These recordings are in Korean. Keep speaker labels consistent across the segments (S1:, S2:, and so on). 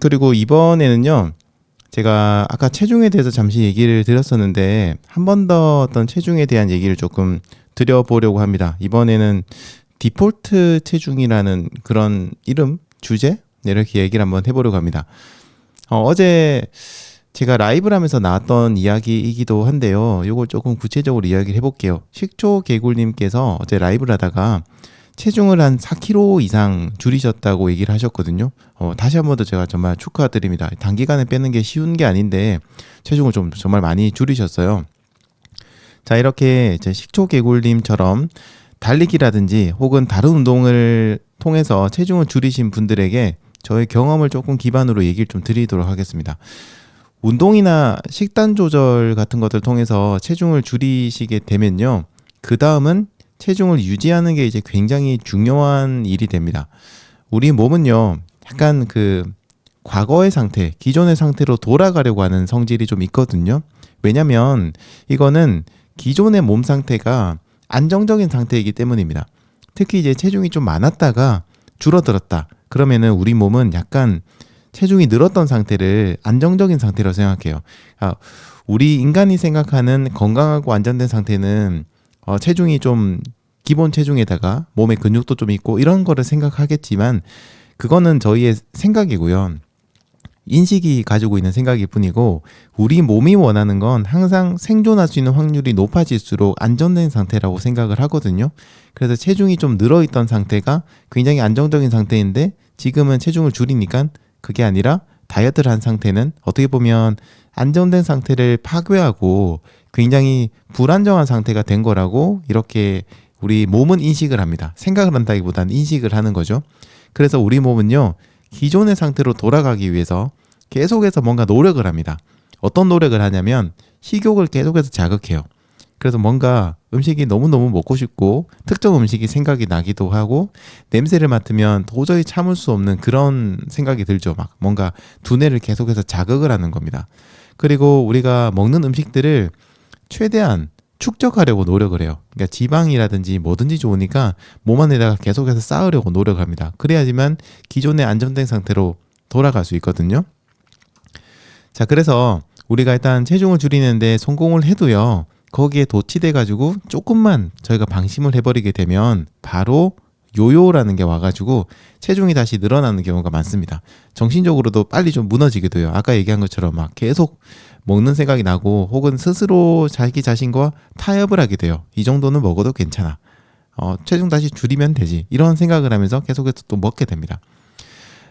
S1: 그리고 이번에는요. 제가 아까 체중에 대해서 잠시 얘기를 드렸었는데 한 번 더 어떤 체중에 대한 얘기를 조금 드려보려고 합니다. 이번에는 디폴트 체중이라는 그런 이름 주제 네, 이렇게 얘기를 한번 해보려고 합니다. 어, 어제 제가 라이브를 하면서 나왔던 이야기이기도 한데요. 이걸 조금 구체적으로 이야기를 해볼게요. 식초 개굴님께서 어제 라이브를 하다가 체중을 한 4kg 이상 줄이셨다고 얘기를 하셨거든요. 어, 다시 한 번 더 제가 정말 축하드립니다. 단기간에 빼는 게 쉬운 게 아닌데 체중을 좀 정말 많이 줄이셨어요. 자, 이렇게 이제 식초 개굴님처럼 달리기라든지 혹은 다른 운동을 통해서 체중을 줄이신 분들에게 저의 경험을 조금 기반으로 얘기를 좀 드리도록 하겠습니다. 운동이나 식단 조절 같은 것들 통해서 체중을 줄이시게 되면요. 그 다음은 체중을 유지하는 게 이제 굉장히 중요한 일이 됩니다. 우리 몸은요, 약간 그 과거의 상태, 기존의 상태로 돌아가려고 하는 성질이 좀 있거든요. 왜냐면 이거는 기존의 몸 상태가 안정적인 상태이기 때문입니다. 특히 이제 체중이 좀 많았다가 줄어들었다. 그러면은 우리 몸은 약간 체중이 늘었던 상태를 안정적인 상태로 생각해요. 아, 우리 인간이 생각하는 건강하고 안정된 상태는 어, 체중이 좀 기본 체중에다가 몸에 근육도 좀 있고 이런 거를 생각하겠지만 그거는 저희의 생각이고요. 인식이 가지고 있는 생각일 뿐이고 우리 몸이 원하는 건 항상 생존할 수 있는 확률이 높아질수록 안정된 상태라고 생각을 하거든요. 그래서 체중이 좀 늘어 있던 상태가 굉장히 안정적인 상태인데 지금은 체중을 줄이니까 그게 아니라 다이어트를 한 상태는 어떻게 보면 안정된 상태를 파괴하고 굉장히 불안정한 상태가 된 거라고 이렇게 우리 몸은 인식을 합니다. 생각을 한다기보다는 인식을 하는 거죠. 그래서 우리 몸은요, 기존의 상태로 돌아가기 위해서 계속해서 뭔가 노력을 합니다. 어떤 노력을 하냐면 식욕을 계속해서 자극해요. 그래서 뭔가 음식이 너무너무 먹고 싶고 특정 음식이 생각이 나기도 하고 냄새를 맡으면 도저히 참을 수 없는 그런 생각이 들죠. 막 뭔가 두뇌를 계속해서 자극을 하는 겁니다. 그리고 우리가 먹는 음식들을 최대한 축적하려고 노력을 해요. 그러니까 지방이라든지 뭐든지 좋으니까 몸 안에다가 계속해서 쌓으려고 노력을 합니다. 그래야지만 기존의 안정된 상태로 돌아갈 수 있거든요. 자, 그래서 우리가 일단 체중을 줄이는데 성공을 해도요. 거기에 도취돼 가지고 조금만 저희가 방심을 해버리게 되면 바로 요요라는 게 와가지고 체중이 다시 늘어나는 경우가 많습니다. 정신적으로도 빨리 좀 무너지기도 해요. 아까 얘기한 것처럼 막 계속 먹는 생각이 나고 혹은 스스로 자기 자신과 타협을 하게 돼요. 이 정도는 먹어도 괜찮아. 어, 체중 다시 줄이면 되지. 이런 생각을 하면서 계속해서 또 먹게 됩니다.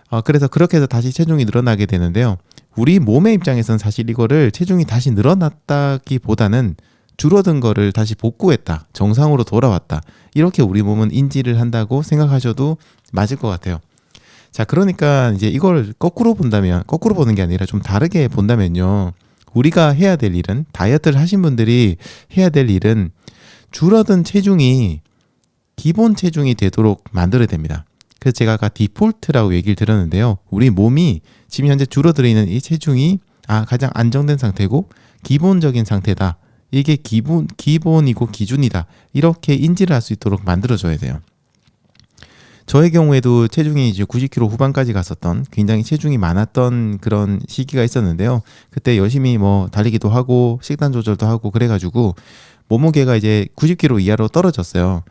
S1: 어, 그래서 그렇게 해서 다시 체중이 늘어나게 되는데요. 우리 몸의 입장에서는 사실 이거를 체중이 다시 늘어났다기보다는 줄어든 거를 다시 복구했다. 정상으로 돌아왔다. 이렇게 우리 몸은 인지를 한다고 생각하셔도 맞을 것 같아요. 자, 그러니까 이제 이걸 거꾸로 본다면, 거꾸로 보는 게 아니라 좀 다르게 본다면요. 우리가 해야 될 일은, 다이어트를 하신 분들이 해야 될 일은 줄어든 체중이 기본 체중이 되도록 만들어야 됩니다. 그래서 제가 아까 디폴트라고 얘기를 드렸는데요. 우리 몸이 지금 현재 줄어들어 있는 이 체중이 아, 가장 안정된 상태고 기본적인 상태다. 이게 기본 기본이고 기준이다. 이렇게 인지를 할 수 있도록 만들어 줘야 돼요. 저의 경우에도 체중이 이제 90kg 후반까지 갔었던 굉장히 체중이 많았던 그런 시기가 있었는데요. 그때 열심히 뭐 달리기도 하고 식단 조절도 하고 그래가지고 몸무게가 이제 90kg 이하로 떨어졌어요.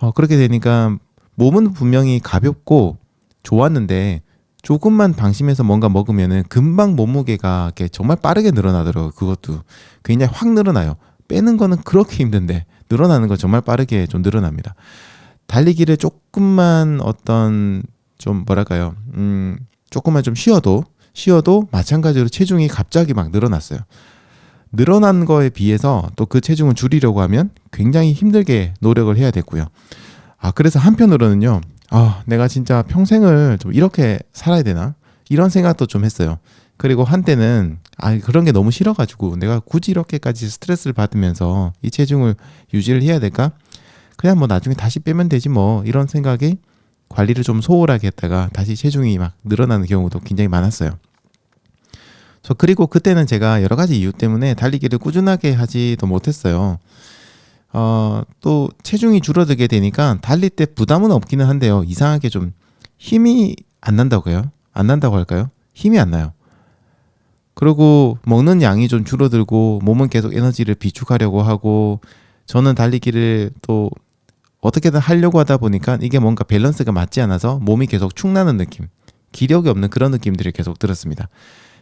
S1: 어, 그렇게 되니까 몸은 분명히 가볍고 좋았는데 조금만 방심해서 뭔가 먹으면은 금방 몸무게가 이렇게 정말 빠르게 늘어나더라고요. 그것도 굉장히 확 늘어나요. 빼는 거는 그렇게 힘든데 늘어나는 건 정말 빠르게 좀 늘어납니다. 달리기를 조금만 어떤 좀 뭐랄까요? 음, 조금만 좀 쉬어도 쉬어도 마찬가지로 체중이 갑자기 막 늘어났어요. 늘어난 거에 비해서 또 그 체중을 줄이려고 하면 굉장히 힘들게 노력을 해야 됐고요. 아, 그래서 한편으로는요. 아, 내가 진짜 평생을 좀 이렇게 살아야 되나? 이런 생각도 좀 했어요. 그리고 한때는 아 그런 게 너무 싫어가지고 내가 굳이 이렇게까지 스트레스를 받으면서 이 체중을 유지를 해야 될까? 그냥 뭐 나중에 다시 빼면 되지 뭐 이런 생각에 관리를 좀 소홀하게 했다가 다시 체중이 막 늘어나는 경우도 굉장히 많았어요. 저 그리고 그때는 제가 여러 가지 이유 때문에 달리기를 꾸준하게 하지도 못했어요. 어, 또 체중이 줄어들게 되니까 달릴 때 부담은 없기는 한데요. 이상하게 좀 힘이 안 난다고요? 안 난다고 할까요? 힘이 안 나요. 그리고 먹는 양이 좀 줄어들고 몸은 계속 에너지를 비축하려고 하고 저는 달리기를 또 어떻게든 하려고 하다 보니까 이게 뭔가 밸런스가 맞지 않아서 몸이 계속 축나는 느낌, 기력이 없는 그런 느낌들이 계속 들었습니다.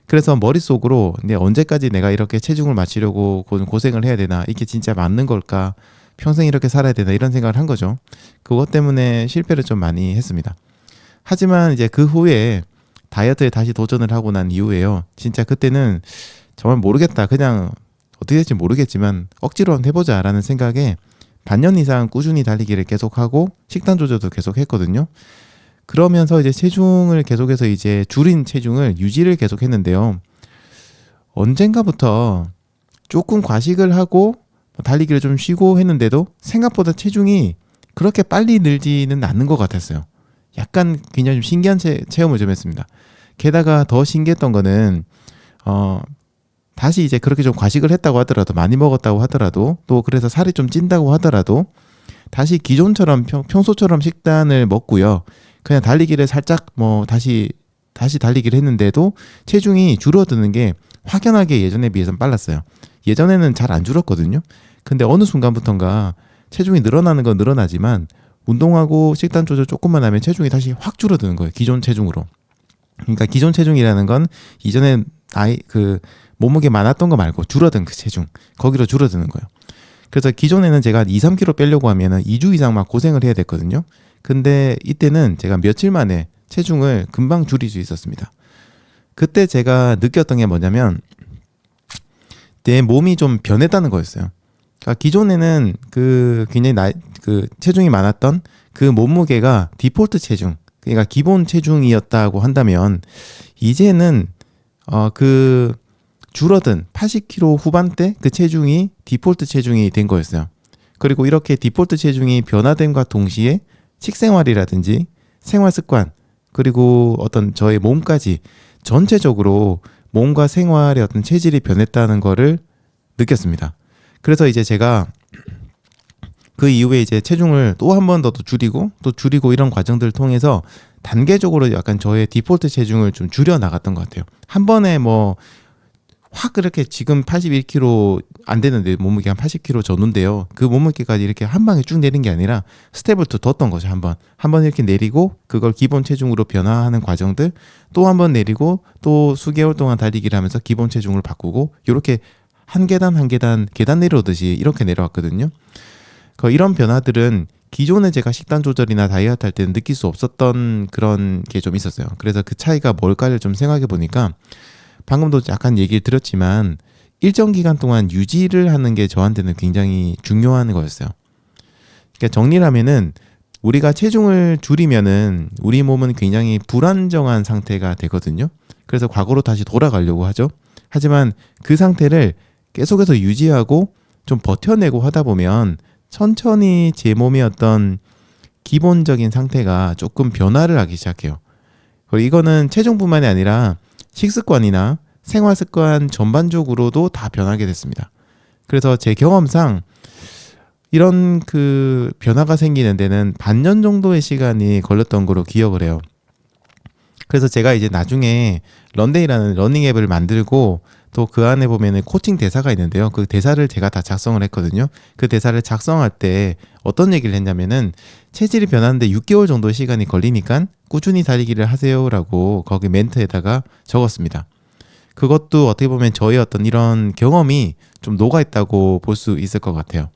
S1: 그래서 머릿속으로 근데 언제까지 내가 이렇게 체중을 맞추려고 고생을 해야 되나 이게 진짜 맞는 걸까 평생 이렇게 살아야 되나 이런 생각을 한 거죠. 그것 때문에 실패를 좀 많이 했습니다. 하지만 이제 그 후에 다이어트에 다시 도전을 하고 난 이후에요. 진짜 그때는 정말 모르겠다. 그냥 어떻게 될지 모르겠지만 억지로 한번 해보자 라는 생각에 반년 이상 꾸준히 달리기를 계속하고 식단 조절도 계속 했거든요. 그러면서 이제 체중을 계속해서 이제 줄인 체중을 유지를 계속 했는데요. 언젠가부터 조금 과식을 하고 달리기를 좀 쉬고 했는데도 생각보다 체중이 그렇게 빨리 늘지는 않는 것 같았어요. 약간 굉장히 좀 신기한 체, 체험을 좀 했습니다. 게다가 더 신기했던 거는 어 다시 이제 그렇게 좀 과식을 했다고 하더라도 많이 먹었다고 하더라도 또 그래서 살이 좀 찐다고 하더라도 다시 기존처럼 평, 평소처럼 식단을 먹고요. 그냥 달리기를 살짝 뭐 다시 다시 달리기를 했는데도 체중이 줄어드는 게 확연하게 예전에 비해서는 빨랐어요. 예전에는 잘 안 줄었거든요. 근데 어느 순간부턴가 체중이 늘어나는 건 늘어나지만 운동하고 식단 조절 조금만 하면 체중이 다시 확 줄어드는 거예요. 기존 체중으로. 그러니까 기존 체중이라는 건 이전에 나이 그 몸무게 많았던 거 말고 줄어든 그 체중 거기로 줄어드는 거예요. 그래서 기존에는 제가 한 2, 3kg 빼려고 하면은 2주 이상 막 고생을 해야 됐거든요. 근데 이때는 제가 며칠 만에 체중을 금방 줄일 수 있었습니다. 그때 제가 느꼈던 게 뭐냐면 내 몸이 좀 변했다는 거였어요. 그러니까 기존에는 그 굉장히 나, 그 체중이 많았던 그 몸무게가 디폴트 체중, 그러니까 기본 체중이었다고 한다면 이제는 어 그 줄어든 80kg 후반대 그 체중이 디폴트 체중이 된 거였어요. 그리고 이렇게 디폴트 체중이 변화됨과 동시에 식생활이라든지 생활 습관 그리고 어떤 저의 몸까지 전체적으로 몸과 생활의 어떤 체질이 변했다는 거를 느꼈습니다. 그래서 이제 제가 그 이후에 이제 체중을 또 한 번 더 줄이고 또 줄이고 이런 과정들을 통해서 단계적으로 약간 저의 디폴트 체중을 좀 줄여 나갔던 것 같아요. 한 번에 뭐 확 그렇게 지금 81kg 안 되는데 몸무게 한 80kg 줬는데요. 그 몸무게까지 이렇게 한 방에 쭉 내린 게 아니라 스텝을 또 뒀던 거죠. 한 번. 한 번 이렇게 내리고 그걸 기본 체중으로 변화하는 과정들 또 한 번 내리고 또 수개월 동안 달리기를 하면서 기본 체중을 바꾸고 이렇게 한 계단 한 계단 계단 내려오듯이 이렇게 내려왔거든요. 그 이런 변화들은 기존에 제가 식단 조절이나 다이어트 할 때는 느낄 수 없었던 그런 게 좀 있었어요. 그래서 그 차이가 뭘까를 좀 생각해 보니까 방금도 약간 얘기를 드렸지만 일정 기간 동안 유지를 하는 게 저한테는 굉장히 중요한 거였어요. 그러니까 정리를 하면은 우리가 체중을 줄이면은 우리 몸은 굉장히 불안정한 상태가 되거든요. 그래서 과거로 다시 돌아가려고 하죠. 하지만 그 상태를 계속해서 유지하고 좀 버텨내고 하다 보면 천천히 제 몸의 어떤 기본적인 상태가 조금 변화를 하기 시작해요. 그리고 이거는 체중뿐만이 아니라 식습관이나 생활 습관 전반적으로도 다 변하게 됐습니다. 그래서 제 경험상 이런 그 변화가 생기는 데는 반년 정도의 시간이 걸렸던 거로 기억을 해요. 그래서 제가 이제 나중에 런데이라는 러닝 앱을 만들고 또 그 안에 보면은 코칭 대사가 있는데요. 그 대사를 제가 다 작성을 했거든요. 그 대사를 작성할 때 어떤 얘기를 했냐면은 체질이 변하는데 6개월 정도 시간이 걸리니까 꾸준히 달리기를 하세요라고 거기 멘트에다가 적었습니다. 그것도 어떻게 보면 저의 어떤 이런 경험이 좀 녹아 있다고 볼 수 있을 것 같아요.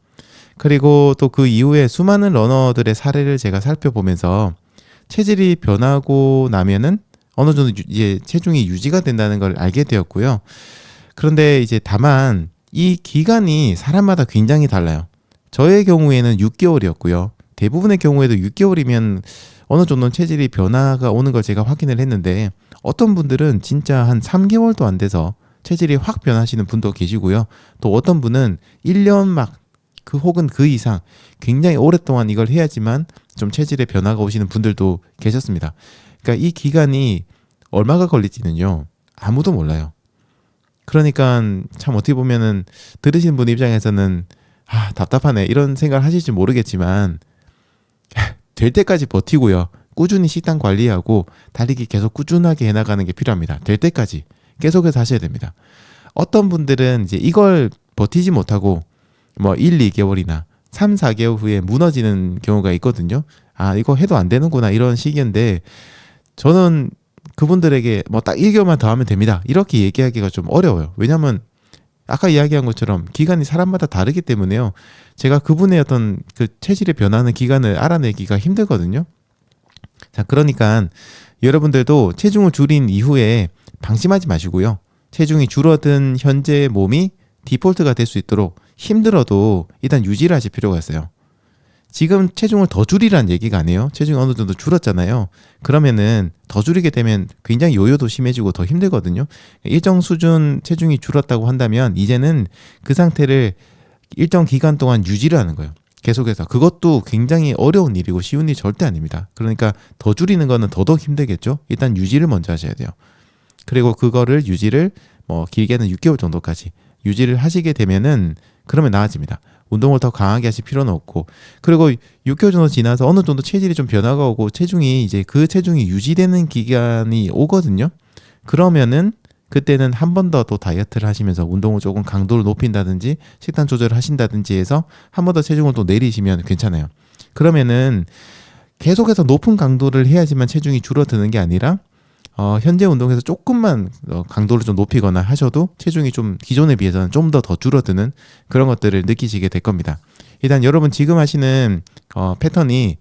S1: 그리고 또 그 이후에 수많은 러너들의 사례를 제가 살펴보면서 체질이 변하고 나면은 어느 정도 이제 체중이 유지가 된다는 걸 알게 되었고요. 그런데 이제 다만 이 기간이 사람마다 굉장히 달라요. 저의 경우에는 6개월이었고요. 대부분의 경우에도 6개월이면 어느 정도 체질이 변화가 오는 걸 제가 확인을 했는데 어떤 분들은 진짜 한 3개월도 안 돼서 체질이 확 변하시는 분도 계시고요. 또 어떤 분은 1년 막 그 혹은 그 이상 굉장히 오랫동안 이걸 해야지만 좀 체질의 변화가 오시는 분들도 계셨습니다. 그러니까 이 기간이 얼마가 걸릴지는요. 아무도 몰라요. 그러니까 참 어떻게 보면은 들으시는 분 입장에서는 아 답답하네 이런 생각을 하실지 모르겠지만 될 때까지 버티고요 꾸준히 식단 관리하고 달리기 계속 꾸준하게 해나가는 게 필요합니다. 될 때까지 계속해서 하셔야 됩니다. 어떤 분들은 이제 이걸 버티지 못하고 뭐 1, 2개월이나 3, 4개월 후에 무너지는 경우가 있거든요. 아, 이거 해도 안 되는구나 이런 시기인데 저는 그분들에게 뭐 딱 1개월만 더 하면 됩니다. 이렇게 얘기하기가 좀 어려워요. 왜냐면 아까 이야기한 것처럼 기간이 사람마다 다르기 때문에요. 제가 그분의 어떤 그 체질의 변하는 기간을 알아내기가 힘들거든요. 자, 그러니까 여러분들도 체중을 줄인 이후에 방심하지 마시고요. 체중이 줄어든 현재 몸이 디폴트가 될 수 있도록 힘들어도 일단 유지를 하실 필요가 있어요. 지금 체중을 더 줄이라는 얘기가 아니에요. 체중이 어느 정도 줄었잖아요. 그러면은 더 줄이게 되면 굉장히 요요도 심해지고 더 힘들거든요. 일정 수준 체중이 줄었다고 한다면 이제는 그 상태를 일정 기간 동안 유지를 하는 거예요. 계속해서 그것도 굉장히 어려운 일이고 쉬운 일이 절대 아닙니다. 그러니까 더 줄이는 거는 더더욱 힘들겠죠. 일단 유지를 먼저 하셔야 돼요. 그리고 그거를 유지를 뭐 길게는 6개월 정도까지 유지를 하시게 되면은 그러면 나아집니다. 운동을 더 강하게 하실 필요는 없고 그리고 6개월 정도 지나서 어느 정도 체질이 좀 변화가 오고 체중이 이제 그 체중이 유지되는 기간이 오거든요. 그러면은 그때는 한 번 더 또 다이어트를 하시면서 운동을 조금 강도를 높인다든지 식단 조절을 하신다든지 해서 한 번 더 체중을 또 내리시면 괜찮아요. 그러면은 계속해서 높은 강도를 해야지만 체중이 줄어드는 게 아니라 어, 현재 운동에서 조금만 어, 강도를 좀 높이거나 하셔도 체중이 좀 기존에 비해서는 좀 더더 줄어드는 그런 것들을 느끼시게 될 겁니다. 일단 여러분 지금 하시는 어, 패턴이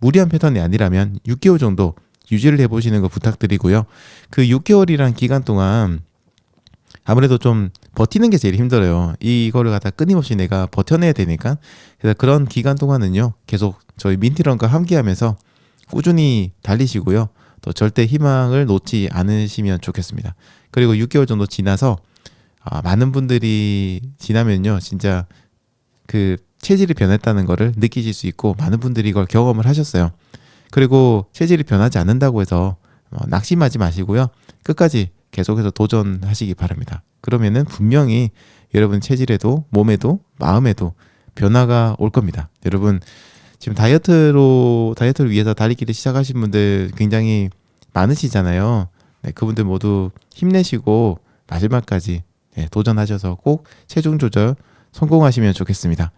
S1: 무리한 패턴이 아니라면 6개월 정도 유지를 해보시는 거 부탁드리고요. 그 6개월이란 기간 동안 아무래도 좀 버티는 게 제일 힘들어요. 이거를 갖다 끊임없이 내가 버텨내야 되니까. 그래서 그런 기간 동안은요, 계속 저희 민티런과 함께 하면서 꾸준히 달리시고요. 또 절대 희망을 놓지 않으시면 좋겠습니다. 그리고 6개월 정도 지나서 아, 많은 분들이 지나면요, 진짜 그 체질이 변했다는 거를 느끼실 수 있고 많은 분들이 이걸 경험을 하셨어요. 그리고 체질이 변하지 않는다고 해서 어, 낙심하지 마시고요. 끝까지 계속해서 도전하시기 바랍니다. 그러면은 분명히 여러분 체질에도 몸에도 마음에도 변화가 올 겁니다. 여러분 지금 다이어트로 다이어트를 위해서 달리기를 시작하신 분들 굉장히 많으시잖아요. 네, 그분들 모두 힘내시고 마지막까지 네, 도전하셔서 꼭 체중 조절 성공하시면 좋겠습니다.